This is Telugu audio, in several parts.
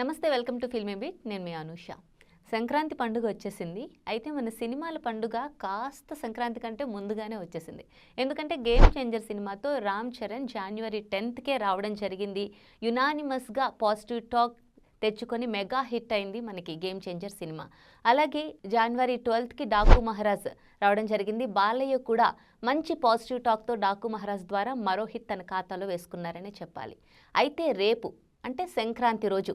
నమస్తే వెల్కమ్ టు ఫిల్మ్ బీట్ నేను మీ అనూష. సంక్రాంతి పండుగ వచ్చేసింది. అయితే మన సినిమాల పండుగ కాస్త సంక్రాంతి కంటే ముందుగానే వచ్చేసింది. ఎందుకంటే గేమ్ చేంజర్ సినిమాతో రామ్ చరణ్ జనవరి టెన్త్కే రావడం జరిగింది. యునానిమస్గా పాజిటివ్ టాక్ తెచ్చుకొని మెగా హిట్ అయింది మనకి గేమ్ చేంజర్ సినిమా. అలాగే జనవరి ట్వెల్త్కి డాకు మహారాజ్ రావడం జరిగింది. బాలయ్య కూడా మంచి పాజిటివ్ టాక్తో డాకు మహారాజ్ ద్వారా మరో హిట్ తన ఖాతాలో వేసుకున్నారనే చెప్పాలి. అయితే రేపు అంటే సంక్రాంతి రోజు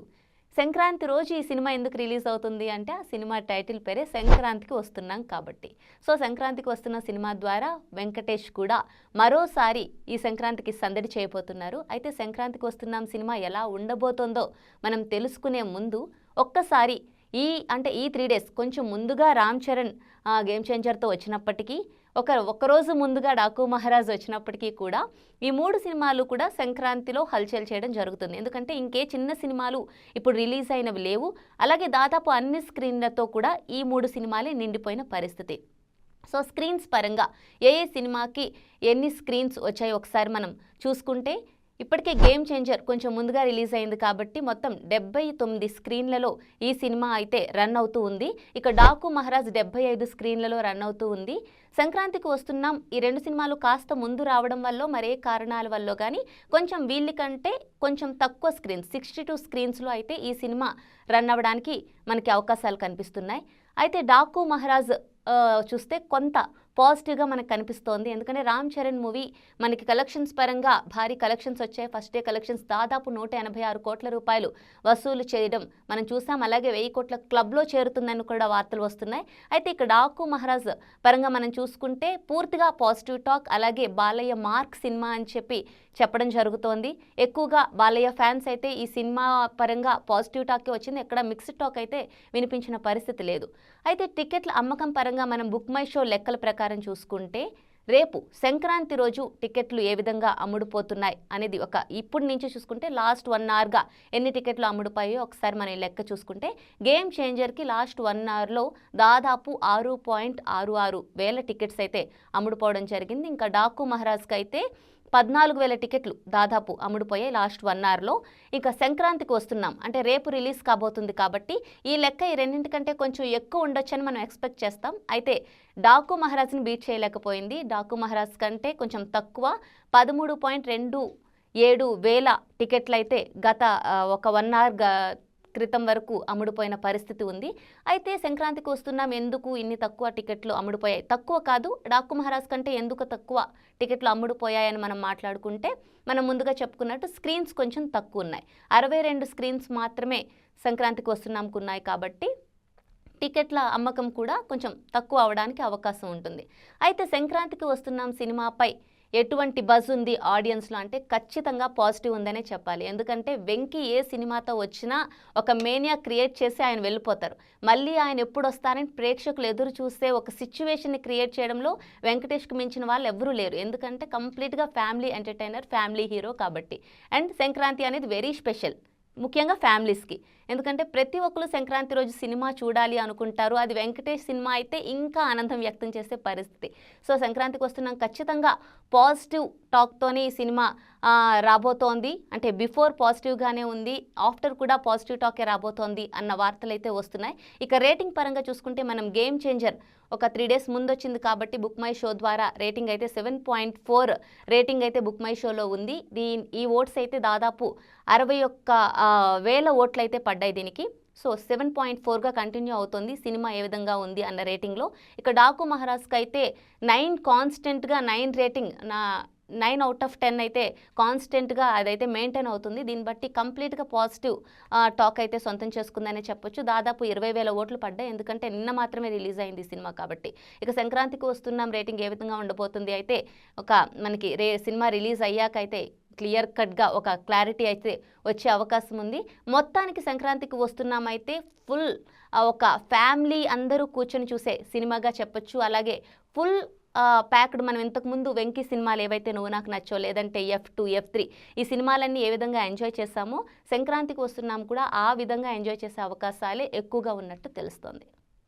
సంక్రాంతి రోజు ఈ సినిమా ఎందుకు రిలీజ్ అవుతుంది అంటే ఆ సినిమా టైటిల్ పేరే సంక్రాంతికి వస్తున్నాం కాబట్టి. సో సంక్రాంతికి వస్తున్న సినిమా ద్వారా వెంకటేష్ కూడా మరోసారి ఈ సంక్రాంతికి సందడి చేయబోతున్నారు. అయితే సంక్రాంతికి వస్తున్నాం సినిమా ఎలా ఉండబోతోందో మనం తెలుసుకునే ముందు ఒక్కసారి ఈ అంటే ఈ త్రీ డేస్ కొంచెం ముందుగా రామ్ చరణ్ ఆ, గేమ్ చేంజర్తో వచ్చినప్పటికీ ఒక ఒకరోజు ముందుగా డాకు మహారాజ్ వచ్చినప్పటికీ కూడా ఈ మూడు సినిమాలు కూడా సంక్రాంతిలో హల్చల్ చేయడం జరుగుతుంది. ఎందుకంటే ఇంకే చిన్న సినిమాలు ఇప్పుడు రిలీజ్ అయినవి లేవు. అలాగే దాదాపు అన్ని స్క్రీన్లతో కూడా ఈ మూడు సినిమాలే నిండిపోయిన పరిస్థితి. సో స్క్రీన్స్ పరంగా ఏ ఏ సినిమాకి ఎన్ని స్క్రీన్స్ వచ్చాయో ఒకసారి మనం చూసుకుంటే ఇప్పటికే గేమ్ చేంజర్ కొంచెం ముందుగా రిలీజ్ అయింది కాబట్టి మొత్తం డెబ్బై తొమ్మిది స్క్రీన్లలో ఈ సినిమా అయితే రన్ అవుతూ ఉంది. ఇక డాకు మహారాజ్ డెబ్బై ఐదు స్క్రీన్లలో రన్ అవుతూ ఉంది. సంక్రాంతికి వస్తున్నాం. ఈ రెండు సినిమాలు కాస్త ముందు రావడం వల్ల మరే కారణాల వల్ల కానీ కొంచెం వీళ్ళ కంటే కొంచెం తక్కువ స్క్రీన్స్ సిక్స్టీ టూ స్క్రీన్స్లో అయితే ఈ సినిమా రన్ అవ్వడానికి మనకి అవకాశాలు కనిపిస్తున్నాయి. అయితే డాకు మహారాజ్ చూస్తే కొంత పాజిటివ్గా మనకు కనిపిస్తోంది. ఎందుకంటే రామ్ చరణ్ మూవీ మనకి కలెక్షన్స్ పరంగా భారీ కలెక్షన్స్ వచ్చాయి. ఫస్ట్ డే కలెక్షన్స్ దాదాపు నూట ఎనభై ఆరు కోట్ల రూపాయలు వసూలు చేయడం మనం చూసాం. అలాగే వెయ్యి కోట్ల క్లబ్లో చేరుతుందని కూడా వార్తలు వస్తున్నాయి. అయితే ఇక్కడ డాకు మహారాజ్ పరంగా మనం చూసుకుంటే పూర్తిగా పాజిటివ్ టాక్ అలాగే బాలయ్య మార్క్ సినిమా అని చెప్పి చెప్పడం జరుగుతోంది. ఎక్కువగా బాలయ్య ఫ్యాన్స్ అయితే ఈ సినిమా పరంగా పాజిటివ్ టాకే వచ్చింది. ఎక్కడ మిక్స్డ్ టాక్ అయితే వినిపించిన పరిస్థితి లేదు. అయితే టికెట్ల అమ్మకం పరంగా మనం బుక్ మై షో లెక్కల ప్రకారం చూసుకుంటే రేపు సంక్రాంతి రోజు టికెట్లు ఏ విధంగా అమ్ముడుపోతున్నాయి అనేది ఒక ఇప్పటి నుంచి చూసుకుంటే లాస్ట్ వన్ అవర్గా ఎన్ని టికెట్లు అమ్ముడుపోయాయో ఒకసారి మనం లెక్క చూసుకుంటే గేమ్ చేంజర్కి లాస్ట్ వన్ అవర్లో దాదాపు ఆరు పాయింట్ ఆరు ఆరు వేల టికెట్స్ అయితే అమ్ముడుపోవడం జరిగింది. ఇంకా డాకు మహారాజ్కి అయితే పద్నాలుగు వేల టికెట్లు దాదాపు అమ్ముడుపోయాయి లాస్ట్ వన్ అవర్లో. ఇక సంక్రాంతికి వస్తున్నాం. అంటే రేపు రిలీజ్ కాబోతుంది కాబట్టి ఈ లెక్క ఈ రెండింటికంటే కొంచెం ఎక్కువ ఉండొచ్చని మనం ఎక్స్పెక్ట్ చేస్తాం. అయితే డాకు మహారాజ్ని బీట్ చేయలేకపోయింది. డాకు మహారాజ్ కంటే కొంచెం తక్కువ. పదమూడు పాయింట్ రెండు ఏడు వేల టికెట్లు అయితే గత ఒక వన్ అవర్ క్రితం వరకు అమ్ముడుపోయిన పరిస్థితి ఉంది. అయితే సంక్రాంతికి వస్తున్నాం. ఎందుకు ఇన్ని తక్కువ టికెట్లు అమ్ముడుపోయాయి? తక్కువ కాదు డాక్కు మహారాజ్ కంటే ఎందుకు తక్కువ టికెట్లు అమ్ముడుపోయాయని మనం మాట్లాడుకుంటే మనం ముందుగా చెప్పుకున్నట్టు స్క్రీన్స్ కొంచెం తక్కువ ఉన్నాయి. అరవై రెండు స్క్రీన్స్ మాత్రమే సంక్రాంతికి వస్తున్నాంకున్నాయి కాబట్టి టికెట్ల అమ్మకం కూడా కొంచెం తక్కువ అవడానికి అవకాశం ఉంటుంది. అయితే సంక్రాంతికి వస్తున్నాం సినిమాపై ఎటువంటి బజ్ ఉంది ఆడియన్స్లో అంటే ఖచ్చితంగా పాజిటివ్ ఉందనే చెప్పాలి. ఎందుకంటే వెంకీ ఏ సినిమాతో వచ్చినా ఒక మేనియా క్రియేట్ చేసి ఆయన వెళ్ళిపోతారు. మళ్ళీ ఆయన ఎప్పుడు వస్తారని ప్రేక్షకులు ఎదురు చూస్తే ఒక సిచ్యువేషన్ని క్రియేట్ చేయడంలో వెంకటేష్కి మించిన వాళ్ళు ఎవరూ లేరు. ఎందుకంటే కంప్లీట్గా ఫ్యామిలీ ఎంటర్టైనర్ ఫ్యామిలీ హీరో కాబట్టి. అండ్ సంక్రాంతి అనేది వెరీ స్పెషల్ ముఖ్యంగా ఫ్యామిలీస్కి. ఎందుకంటే ప్రతి ఒక్కరు సంక్రాంతి రోజు సినిమా చూడాలి అనుకుంటారు. అది వెంకటేష్ సినిమా అయితే ఇంకా ఆనందం వ్యక్తం చేసే పరిస్థితి. సో సంక్రాంతికి వస్తున్నాం. ఖచ్చితంగా పాజిటివ్ టాక్తోనే ఈ సినిమా రాబోతోంది. అంటే బిఫోర్ పాజిటివ్గానే ఉంది ఆఫ్టర్ కూడా పాజిటివ్ టాకే రాబోతోంది అన్న వార్తలు అయితే వస్తున్నాయి. ఇక రేటింగ్ పరంగా చూసుకుంటే మనం గేమ్ చేంజర్ ఒక త్రీ డేస్ ముందు వచ్చింది కాబట్టి బుక్ మై షో ద్వారా రేటింగ్ అయితే సెవెన్ పాయింట్ ఫోర్ రేటింగ్ అయితే బుక్ మై షోలో ఉంది. దీని ఈ ఓట్స్ అయితే దాదాపు అరవై ఒక్క వేల ఓట్లు అయితే పడ్డాయి దీనికి. సో సెవెన్ పాయింట్ ఫోర్గా కంటిన్యూ అవుతుంది. సినిమా ఏ విధంగా ఉంది అన్న రేటింగ్లో. ఇక డాకు మహారాజ్కి అయితే నైన్ కాన్స్టెంట్గా నైన్ రేటింగ్ నా నైన్ అవుట్ ఆఫ్ టెన్ అయితే కాన్స్టెంట్గా అదైతే మెయింటైన్ అవుతుంది. దీన్ని బట్టి కంప్లీట్గా పాజిటివ్ టాక్ అయితే సొంతం చేసుకుందనే చెప్పొచ్చు. దాదాపు ఇరవై వేల ఓట్లు పడ్డాయి. ఎందుకంటే నిన్న మాత్రమే రిలీజ్ అయింది సినిమా కాబట్టి. ఇక సంక్రాంతికి వస్తున్నాం రేటింగ్ ఏ విధంగా ఉండబోతుంది అయితే ఒక మనకి రే సినిమా రిలీజ్ అయ్యాక అయితే క్లియర్ కట్గా ఒక క్లారిటీ అయితే వచ్చే అవకాశం ఉంది. మొత్తానికి సంక్రాంతికి వస్తున్నామైతే ఫుల్ ఒక ఫ్యామిలీ అందరూ కూర్చొని చూసే సినిమాగా చెప్పొచ్చు. అలాగే ఫుల్ ప్యాక్డ్ మనం ఇంతకుముందు వెంకీ సినిమాలు ఏవైతే నువ్వు నాకు నచ్చో లేదంటే ఎఫ్ టూ ఎఫ్ త్రీ ఈ సినిమాలన్నీ ఏ విధంగా ఎంజాయ్ చేశామో సంక్రాంతికి వస్తున్నాం కూడా ఆ విధంగా ఎంజాయ్ చేసే అవకాశాలే ఎక్కువగా ఉన్నట్టు తెలుస్తోంది.